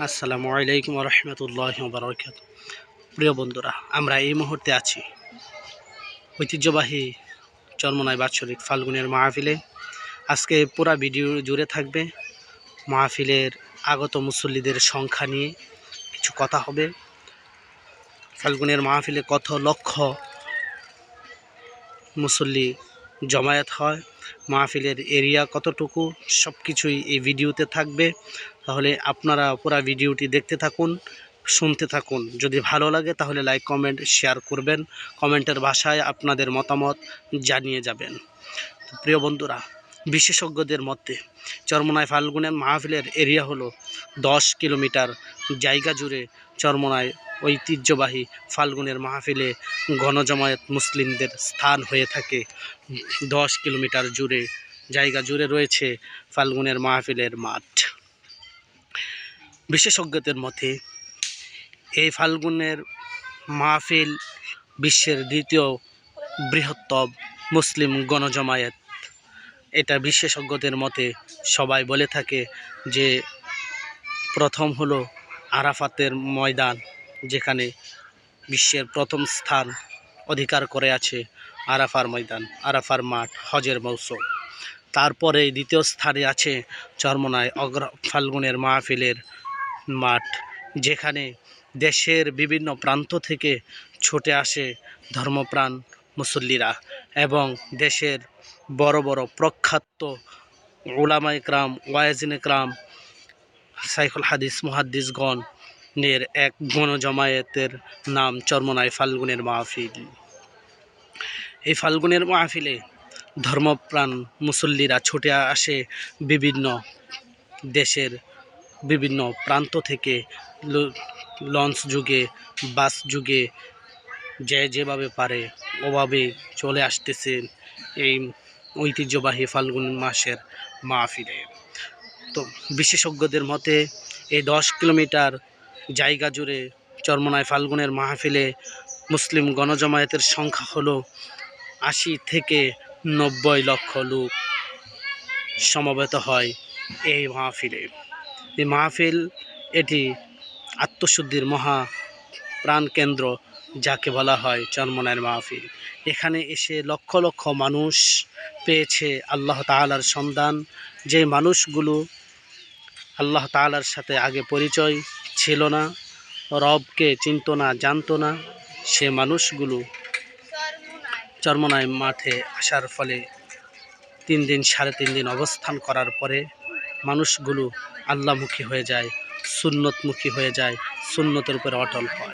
আসসালামু আলাইকুম রহমতুল্লাহ বারকাত প্রিয় বন্ধুরা, আমরা এই মুহূর্তে আছি ঐতিহ্যবাহী চর্মনায় বাৎসরিক ফাল্গুনের মাহফিলে। আজকে পুরা ভিডিও জুড়ে থাকবে মাহফিলের আগত মুসল্লিদের সংখ্যা নিয়ে কিছু কথা হবে। ফাল্গুনের মাহফিলে কত লক্ষ মুসল্লি জমায়েত হয় মাহফিলের এরিয়া কতটুকু সব কিছুই এই ভিডিওতে থাকবে। তাহলে আপনারা পুরো ভিডিওটি দেখতে থাকুন, শুনতে থাকুন। যদি ভালো লাগে তাহলে লাইক, কমেন্ট, শেয়ার করবেন। কমেন্টের ভাষায় আপনাদের মতামত জানিয়ে যাবেন। প্রিয় বন্ধুরা, বিশেষজ্ঞদের মতে চরমনায় ফাল্গুনের মাহফিলের এরিয়া হলো দশ কিলোমিটার জায়গা জুড়ে চরমনায় ঐতিহ্যবাহী ফাল্গুনের মাহফিলে গণজমায়েত মুসলিমদের স্থান হয়ে থাকে। দশ কিলোমিটার জুড়ে, জায়গা জুড়ে রয়েছে ফাল্গুনের মাহফিলের মাঠ। বিশেষজ্ঞদের মতে, এই ফাল্গুনের মাহফিল বিশ্বের দ্বিতীয় বৃহত্তম মুসলিম গণজমায়েত। এটা বিশেষজ্ঞদের মতে সবাই বলে থাকে যে, প্রথম হলো আরাফাতের ময়দান। যেখানে বিশ্বের প্রথম স্থান অধিকার করে আছে আরাফার ময়দান, আরাফার মাঠ, হজের মৌসুম। তারপরে দ্বিতীয় স্থানে আছে চর্মনায় অগ্র ফাল্গুনের মাহফিলের মাঠ, যেখানে দেশের বিভিন্ন প্রান্ত থেকে ছুটে আসে ধর্মপ্রাণ মুসল্লিরা এবং দেশের বড় বড় প্রখ্যাত ওলামা ইকরাম ওয়াইজিন ইকরাম সাইফুল হাদিস, মুহাদ্দিসগণ এর এক গণজমায়েতের নাম চরমনায় ফাল্গুনের মাহফিল। এই ফাল্গুনের মাহফিলে ধর্মপ্রাণ মুসল্লিরা ছুটে আসে বিভিন্ন দেশের বিভিন্ন প্রান্ত থেকে লঞ্চ যুগে, বাস যুগে যে যেভাবে পারে ওভাবে চলে আসতেছেন এই ঐতিহ্যবাহী ফাল্গুন মাসের মাহফিলে। তো বিশেষজ্ঞদের মতে এই দশ কিলোমিটার জায়গা জুড়ে চরমনায় ফাল্গুনের মাহফিলে মুসলিম গণজমায়েতের সংখ্যা হলো আশি থেকে নব্বই লক্ষ লোক সমবেত হয় এই মাহফিলে। এই মাহফিল এটি আত্মশুদ্ধির মহা প্রাণকেন্দ্র যাকে বলা হয় চরমনায়ের মাহফিল। এখানে এসে লক্ষ লক্ষ মানুষ পেয়েছে আল্লাহ তাআলার সন্ধান। যে মানুষগুলো আল্লাহ তাআলার সাথে আগে পরিচয় ছিল না, রবকে চিনত না, জানত না, সে মানুষগুলো চর্মনায় মাঠে আসার ফলে তিন দিন সাড়ে তিন দিন অবস্থান করার পরে মানুষগুলো আল্লাহমুখী হয়ে যায়, সুন্নতমুখী হয়ে যায়, সুন্নতের উপরে অটল হয়।